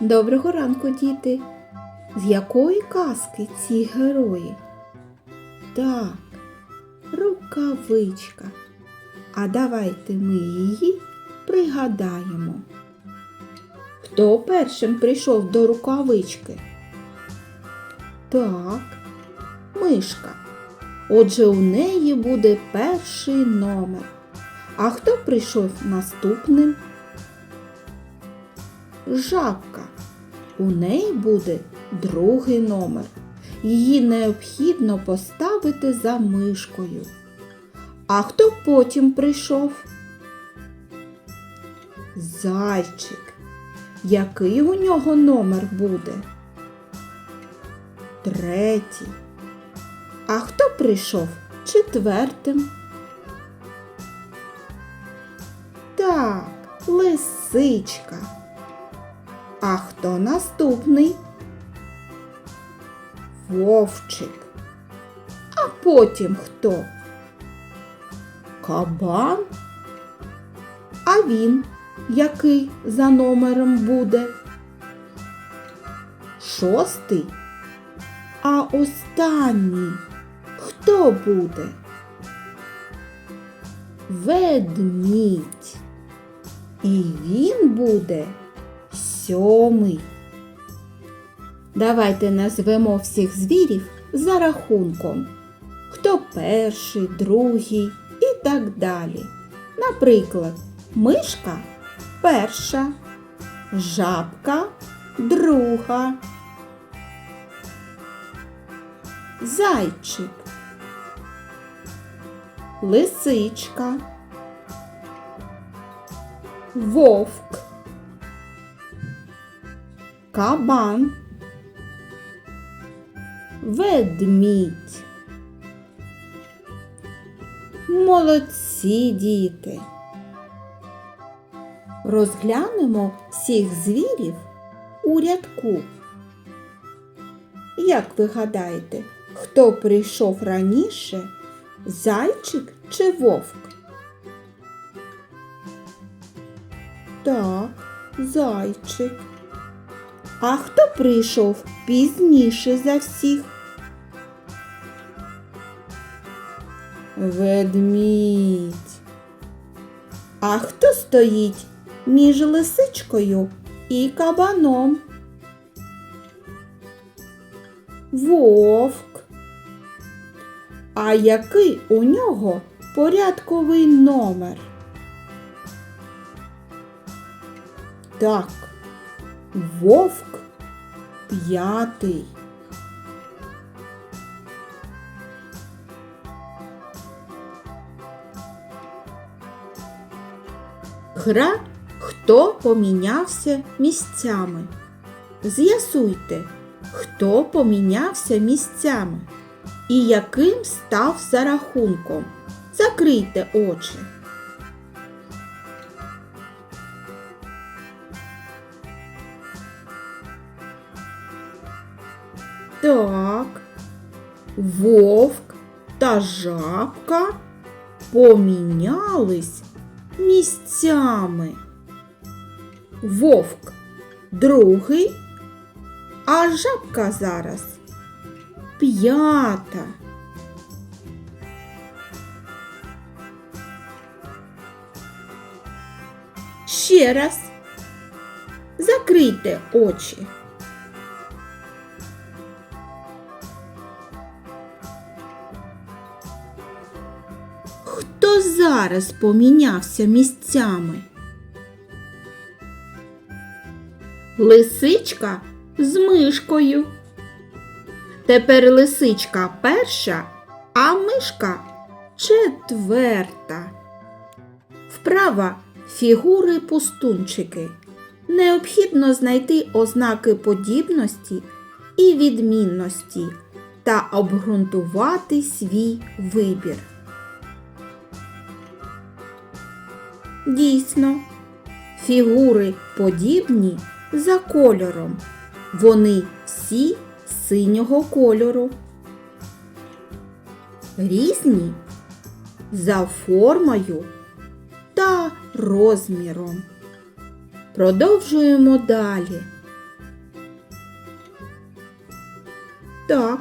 Доброго ранку, діти! З якої казки ці герої? Так, рукавичка. А давайте ми її пригадаємо. Хто першим прийшов до рукавички? Так, мишка. Отже, у неї буде перший номер. А хто прийшов наступним? Жабка. У неї буде другий номер. Її необхідно поставити за мишкою. А хто потім прийшов? Зайчик. Який у нього номер буде? Третій. А хто прийшов четвертим? Так, лисичка. А хто наступний? Вовчик. А потім хто? Кабан? А він який за номером буде? Шостий. А останній хто буде? Ведмідь. І він буде сьомий. Давайте назвемо всіх звірів за рахунком. Хто перший, другий і так далі. Наприклад, мишка перша, жабка друга, зайчик, лисичка, вовк, кабан, ведмідь. Молодці діти. Розглянемо всіх звірів у рядку. Як ви гадаєте, хто прийшов раніше? Зайчик чи вовк? Так, зайчик. А хто прийшов пізніше за всіх? Ведмідь. А хто стоїть між лисичкою і кабаном? Вовк. А який у нього порядковий номер? Так, вовк п'ятий. Гра Хто помінявся місцями? З'ясуйте, хто помінявся місцями і яким став за рахунком. Закрийте очі. Так, вовк та жабка помінялись місцями. Вовк другий, а жабка зараз п'ята. Ще раз закрийте очі. Хто зараз помінявся місцями? Лисичка з мишкою. Тепер лисичка перша, а мишка четверта. Вправа фігури пустунчики. Необхідно знайти ознаки подібності і відмінності та обґрунтувати свій вибір. Дійсно, фігури подібні за кольором. Вони всі синього кольору. Різні за формою та розміром. Продовжуємо далі. Так,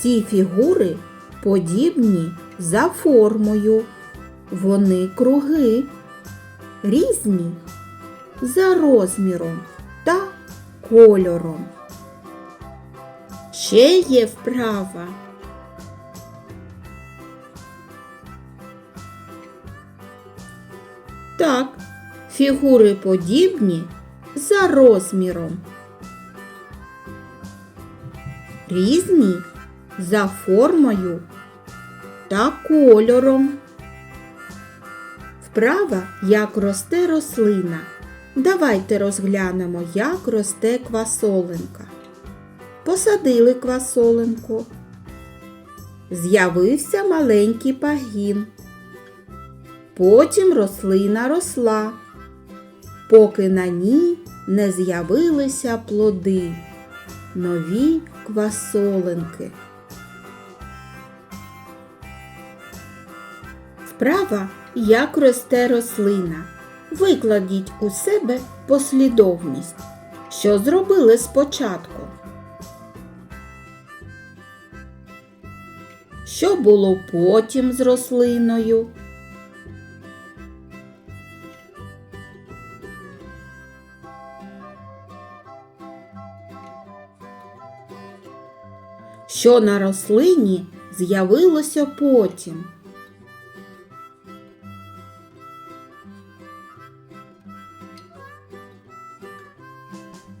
ці фігури подібні за формою. Вони круги різні за розміром та кольором. Ще є вправа. Так, фігури подібні за розміром. Різні за формою та кольором. Вправа, як росте рослина. Давайте розглянемо, як росте квасоленка. Посадили квасоленку. З'явився маленький пагін. Потім рослина росла, поки на ній не з'явилися плоди, нові квасоленки. Вправа, як росте рослина. Викладіть у себе послідовність. Що зробили спочатку? Що було потім з рослиною? Що на рослині з'явилося потім?